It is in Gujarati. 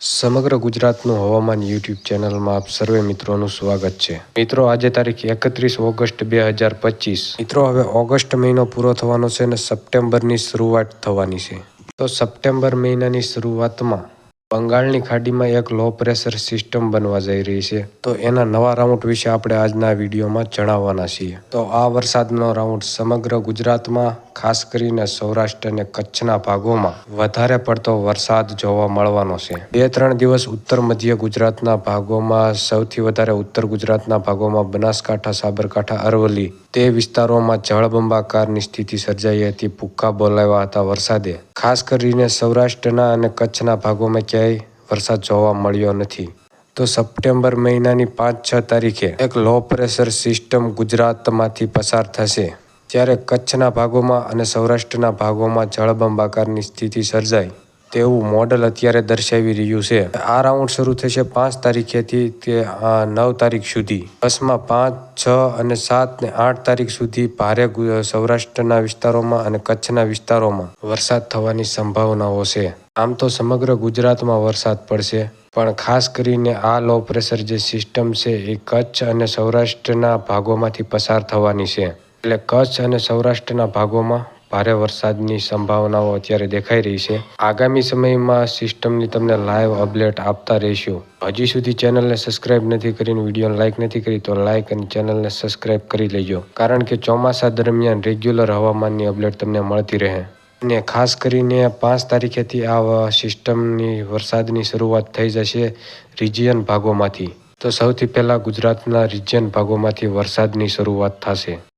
સમગ્ર ગુજરાતનું હવામાન યુટ્યુબ ચેનલમાં આપ સર્વે મિત્રોનું સ્વાગત છે. મિત્રો, આજે તારીખ એકત્રીસ ઓગસ્ટ બે હજાર પચીસ. મિત્રો, હવે ઓગસ્ટ મહિનો પૂરો થવાનો છે અને સપ્ટેમ્બરની શરૂઆત થવાની છે. તો સપ્ટેમ્બર મહિનાની શરૂઆતમાં બંગાળની ખાડીમાં એક લો પ્રેશર સિસ્ટમ બનવા જઈ રહી છે. તો એના નવા રાઉન્ડ વિશે આપણે આજના વિડીયોમાં જણાવવાના છીએ. તો આ વરસાદનો રાઉન્ડ સમગ્ર ગુજરાતમાં, ખાસ કરીને સૌરાષ્ટ્ર અને કચ્છના ભાગોમાં વધારે પડતો વરસાદ જોવા મળવાનો છે. બે ત્રણ દિવસ ઉત્તર મધ્ય ગુજરાતના ભાગોમાં, સૌથી વધારે ઉત્તર ગુજરાતના ભાગોમાં બનાસકાંઠા, સાબરકાંઠા, અરવલ્લી તે વિસ્તારોમાં જળબંબાકારની સ્થિતિ સર્જાઈ હતી. ભૂક્કા બોલાવ્યા હતા વરસાદે. ખાસ કરીને સૌરાષ્ટ્રના અને કચ્છના ભાગોમાં ક્યાંય વરસાદ જોવા મળ્યો નથી. તો સપ્ટેમ્બર મહિનાની પાંચ છ તારીખે એક લો પ્રેશર સિસ્ટમ ગુજરાતમાંથી પસાર થશે. ત્યારે કચ્છના ભાગોમાં અને સૌરાષ્ટ્રના ભાગોમાં જળબંબાકારની સ્થિતિ સર્જાય તેવું મોડલ અત્યારે દર્શાવી રહ્યું છે. આ રાઉન્ડ શરૂ થશે પાંચ તારીખેથી તે નવ તારીખ સુધી. બસમાં પાંચ, છ અને સાત ને આઠ તારીખ સુધી ભારે સૌરાષ્ટ્રના વિસ્તારોમાં અને કચ્છના વિસ્તારોમાં વરસાદ થવાની સંભાવનાઓ છે. આમ તો સમગ્ર ગુજરાતમાં વરસાદ પડશે. પણ ખાસ કરીને આ લો પ્રેશર જે સિસ્ટમ છે એ કચ્છ અને સૌરાષ્ટ્રના ભાગોમાંથી પસાર થવાની છે. એટલે કચ્છ અને સૌરાષ્ટ્રના ભાગોમાં ભારે વરસાદની સંભાવનાઓ અત્યારે દેખાઈ રહી છે. આગામી સમયમાં સિસ્ટમની તમને લાઈવ અપડેટ આપતા રહીશું. હજી સુધી ચેનલને સબસ્ક્રાઇબ નથી કરીને વિડીયોને લાઇક નથી કરી, તો લાઇક અને ચેનલને સબસ્ક્રાઇબ કરી લેજો. કારણ કે ચોમાસા દરમિયાન રેગ્યુલર હવામાનની અપડેટ તમને મળતી રહે. અને ખાસ કરીને પાંચ તારીખેથી આ સિસ્ટમની વરસાદની શરૂઆત થઈ જશે રિજિયન ભાગોમાંથી. તો સૌથી પહેલાં ગુજરાતના રિજિયન ભાગોમાંથી વરસાદની શરૂઆત થશે.